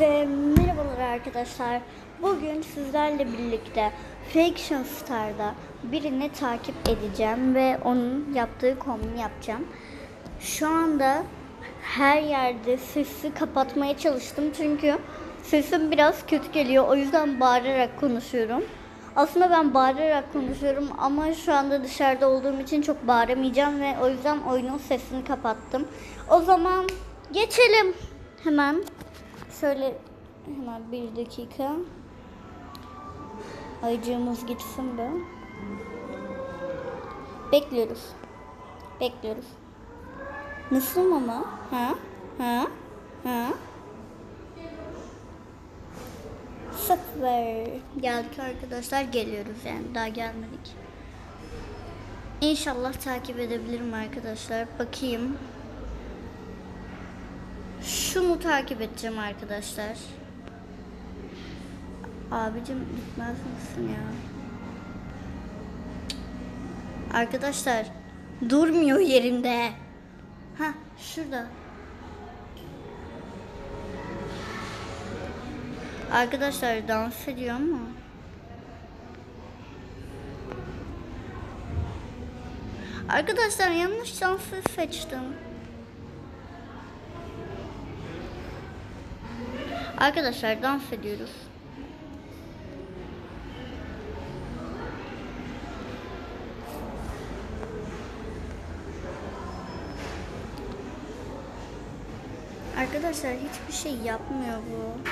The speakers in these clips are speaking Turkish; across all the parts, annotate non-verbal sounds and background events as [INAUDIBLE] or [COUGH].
Ve merhabalar arkadaşlar. Bugün sizlerle birlikte Fiction Star'da birini takip edeceğim ve onun yaptığı kombini yapacağım. Şu anda her yerde sesi kapatmaya çalıştım çünkü sesim biraz kötü geliyor. O yüzden bağırarak konuşuyorum. Aslında ben bağırarak konuşuyorum ama şu anda dışarıda olduğum için çok bağıramayacağım ve o yüzden oyunun sesini kapattım. O zaman geçelim hemen. Şöyle hemen bir dakika. Ayıcığımız gitsin be. Bekliyoruz. Bekliyoruz. Nasıl ama? Ha? Ha? Ha? Sıfır. Geldik arkadaşlar. Geliyoruz yani. Daha gelmedik. İnşallah takip edebilirim arkadaşlar. Bakayım. Şunu takip edeceğim arkadaşlar. Abicim gitmez misin ya? Arkadaşlar durmuyor yerinde. Ha şurada. Arkadaşlar dans ediyor ama. Arkadaşlar yanlış dansı seçtim. Arkadaşlar dans ediyoruz. Arkadaşlar hiçbir şey yapmıyor bu.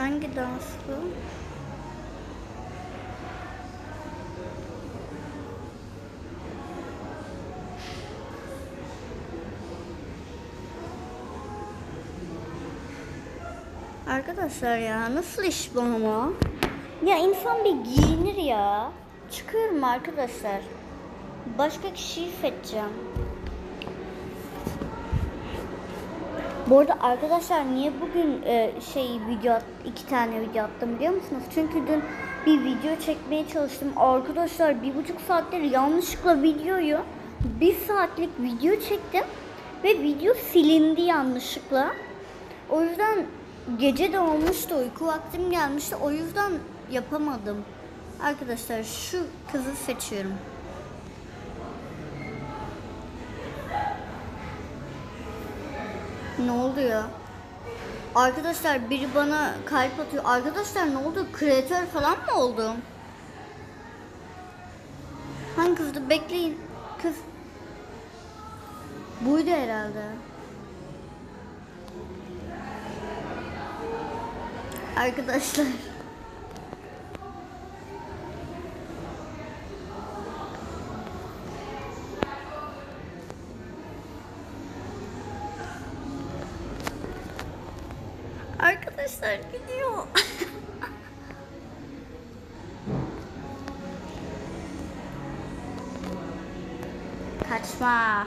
Hangi dans Arkadaşlar ya nasıl iş bu ama? Ya insan bir giyinir ya. Çıkıyorum arkadaşlar. Başka kişiyi seçeceğim. Bu arada arkadaşlar niye bugün e, şey video iki tane video attım biliyor musunuz? Çünkü dün bir video çekmeye çalıştım. Arkadaşlar bir buçuk saattir yanlışlıkla videoyu bir saatlik video çektim ve video silindi yanlışlıkla. O yüzden gece de olmuştu uyku vaktim gelmişti o yüzden yapamadım. Arkadaşlar şu kızı seçiyorum. Ne oluyor? Arkadaşlar biri bana kalp atıyor. Arkadaşlar ne oldu? Kreatör falan mı oldum? Hangi kızdı? Bekleyin. Kız. Buydu herhalde. Arkadaşlar. Arkadaşlar gidiyor. [LAUGHS] Kaçma.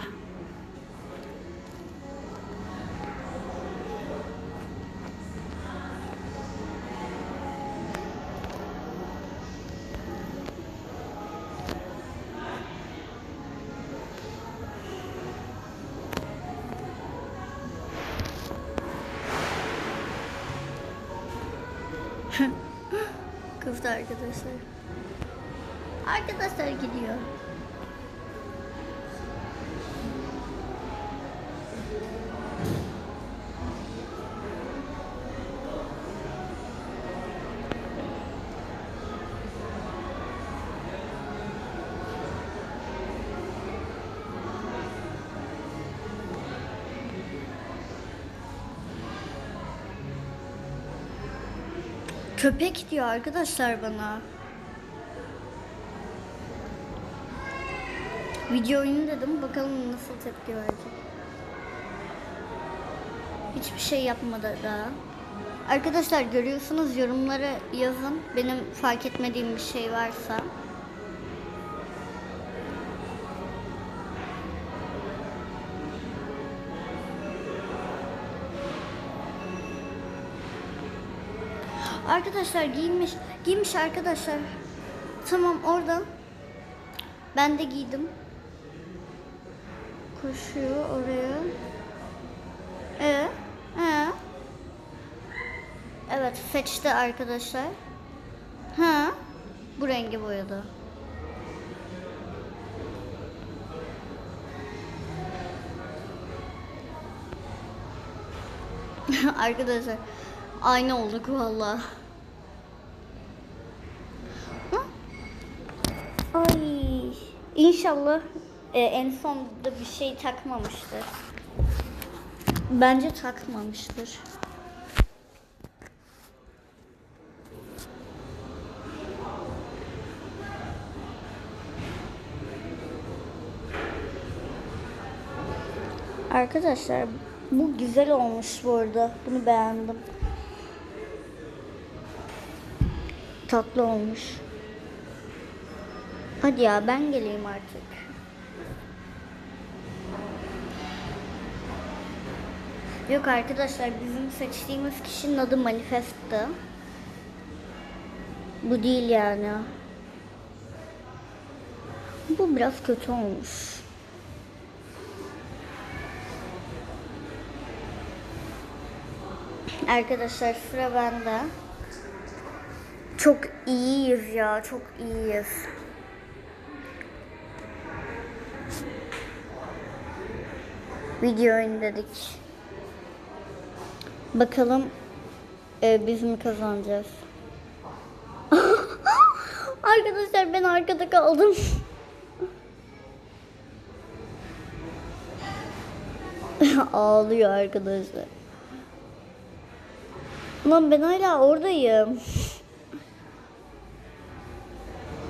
Kızdı arkadaşlar. Arkadaşlar gidiyor. Köpek diyor arkadaşlar bana. Video oyunu dedim bakalım nasıl tepki verecek. Hiçbir şey yapmadı daha. Arkadaşlar görüyorsunuz yorumlara yazın. Benim fark etmediğim bir şey varsa. Arkadaşlar giyinmiş. Giymiş arkadaşlar. Tamam oradan. Ben de giydim. koşuyor oraya. Ee, ee. Evet seçti arkadaşlar. Ha, bu rengi boyadı. [LAUGHS] arkadaşlar aynı olduk vallahi. Hı? Ay inşallah e, en sonunda bir şey takmamıştır. Bence takmamıştır. Arkadaşlar bu güzel olmuş bu arada. Bunu beğendim. Tatlı olmuş. Hadi ya ben geleyim artık. Yok arkadaşlar bizim seçtiğimiz kişinin adı Manifest'tı. Bu değil yani. Bu biraz kötü olmuş. Arkadaşlar sıra bende. Çok iyiyiz ya, çok iyiyiz. Video indirdik. Bakalım e, biz mi kazanacağız? [LAUGHS] Arkadaşlar ben arkada kaldım. [LAUGHS] Ağlıyor arkadaşlar. Lan ben hala oradayım.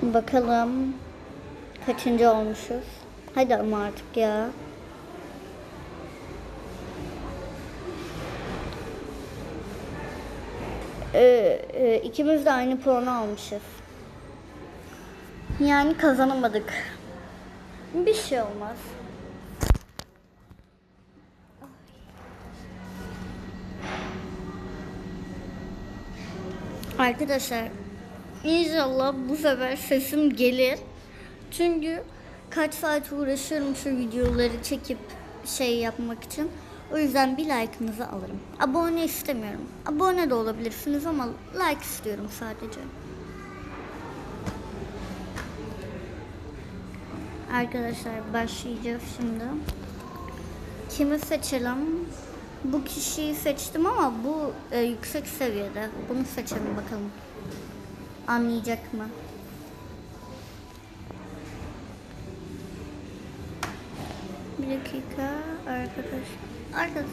Bakalım kaçıncı olmuşuz. Hadi ama artık ya. Ee, e, ikimiz de aynı puanı almışız. Yani kazanamadık. Bir şey olmaz. Arkadaşlar inşallah bu sefer sesim gelir. Çünkü kaç saat uğraşıyorum şu videoları çekip şey yapmak için. O yüzden bir like'ınızı alırım. Abone istemiyorum. Abone de olabilirsiniz ama like istiyorum sadece. Arkadaşlar başlayacağız şimdi. Kimi seçelim? Bu kişiyi seçtim ama bu e, yüksek seviyede. Bunu seçelim bakalım. Anlayacak mı? Bir dakika arkadaş. Arkadaş.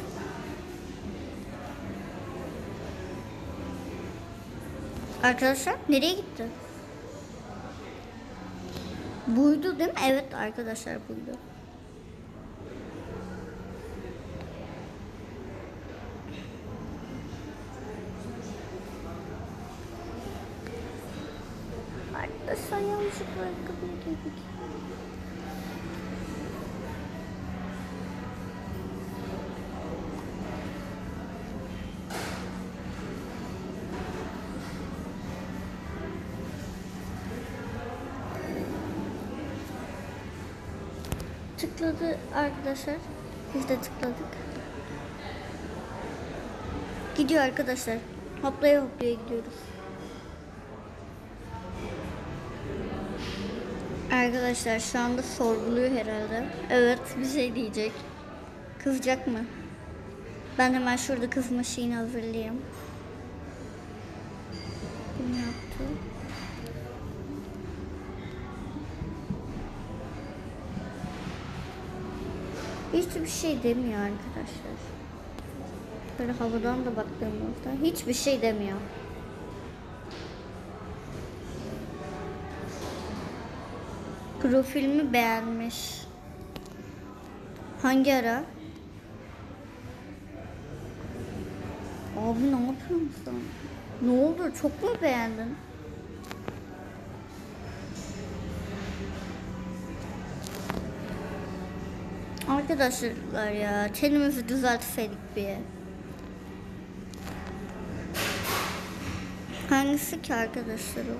Arkadaşlar nereye gitti? Buydu değil mi? Evet arkadaşlar buydu. Arkadaşlar yanlışlıkla ayakkabıya girdik. Tıkladı arkadaşlar. Biz de tıkladık. Gidiyor arkadaşlar. Hoplaya hoplaya gidiyoruz. Arkadaşlar şu anda sorguluyor herhalde. Evet bir şey diyecek. Kızacak mı? Ben hemen şurada kızma şeyini hazırlayayım. Bunu yaptı. Hiçbir şey demiyor arkadaşlar. Böyle havadan da baktığımızda hiçbir şey demiyor. Profilimi beğenmiş. Hangi ara? Abi ne yapıyorsun? Ne oldu? Çok mu beğendin? Arkadaşlar ya kendimizi düzeltseydik bir. Hangisi ki arkadaşlar o?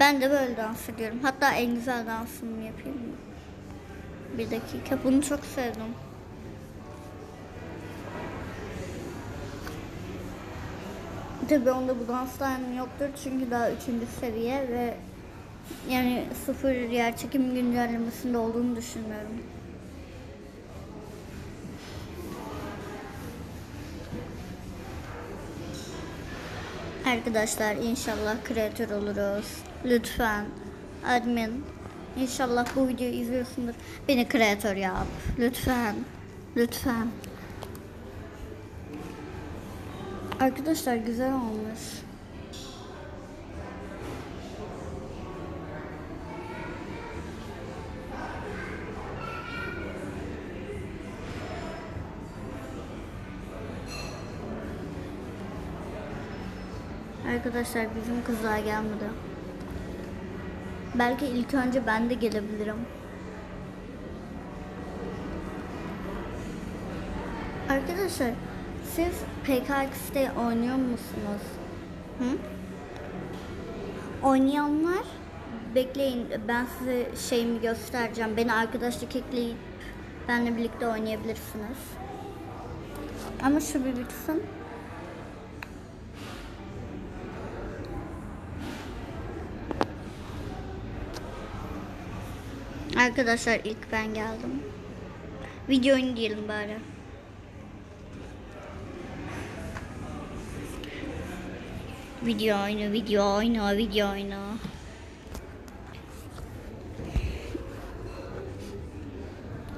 Ben de böyle dans ediyorum. Hatta en güzel dansımı yapayım mı? Bir dakika. Bunu çok sevdim. Tabii onda bu danslar yoktur çünkü daha üçüncü seviye ve yani sıfır yer çekim güncellemesinde olduğunu düşünmüyorum. Arkadaşlar inşallah kreatör oluruz. Lütfen admin İnşallah bu videoyu izliyorsundur. Beni kreatör yap. Lütfen. Lütfen. Arkadaşlar güzel olmuş. Arkadaşlar bizim kızlar gelmedi. Belki ilk önce ben de gelebilirim. Arkadaşlar siz PKX'de oynuyor musunuz? Hı? Oynayanlar bekleyin ben size şeyimi göstereceğim. Beni arkadaşlık ekleyip benimle birlikte oynayabilirsiniz. Ama şu bir bitsin. Arkadaşlar ilk ben geldim. Video oyunu diyelim bari. Video oyunu, video oyunu, video oyunu.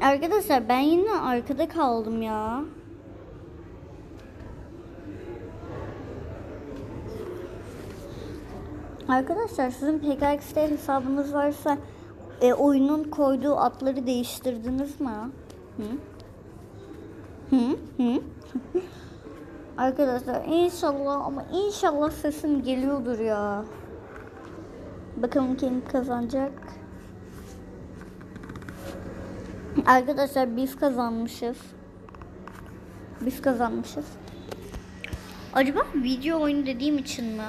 Arkadaşlar ben yine arkada kaldım ya. Arkadaşlar sizin PKX'de hesabınız varsa e, oyunun koyduğu atları değiştirdiniz mi? Hı? Hı? Hı? [LAUGHS] Arkadaşlar inşallah ama inşallah sesim geliyordur ya. Bakalım kim kazanacak. Arkadaşlar biz kazanmışız. Biz kazanmışız. Acaba video oyunu dediğim için mi?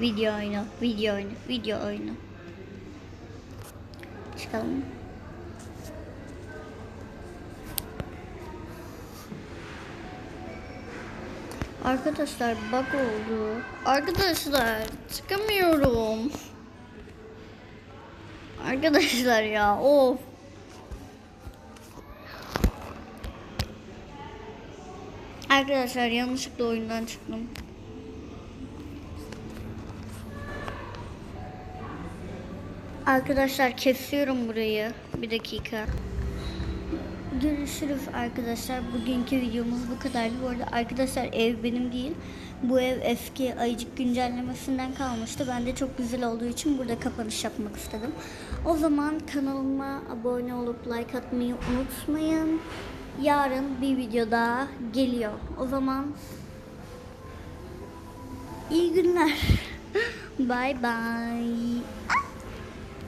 Video oyunu, video oyunu, video oyunu. Çıkalım. Arkadaşlar bug oldu. Arkadaşlar çıkamıyorum. Arkadaşlar ya of. Arkadaşlar yanlışlıkla oyundan çıktım. Arkadaşlar kesiyorum burayı. Bir dakika. Görüşürüz arkadaşlar. Bugünkü videomuz bu kadardı. Bu arada arkadaşlar ev benim değil. Bu ev eski ayıcık güncellemesinden kalmıştı. Ben de çok güzel olduğu için burada kapanış yapmak istedim. O zaman kanalıma abone olup like atmayı unutmayın. Yarın bir video daha geliyor. O zaman iyi günler. [LAUGHS] bye bye.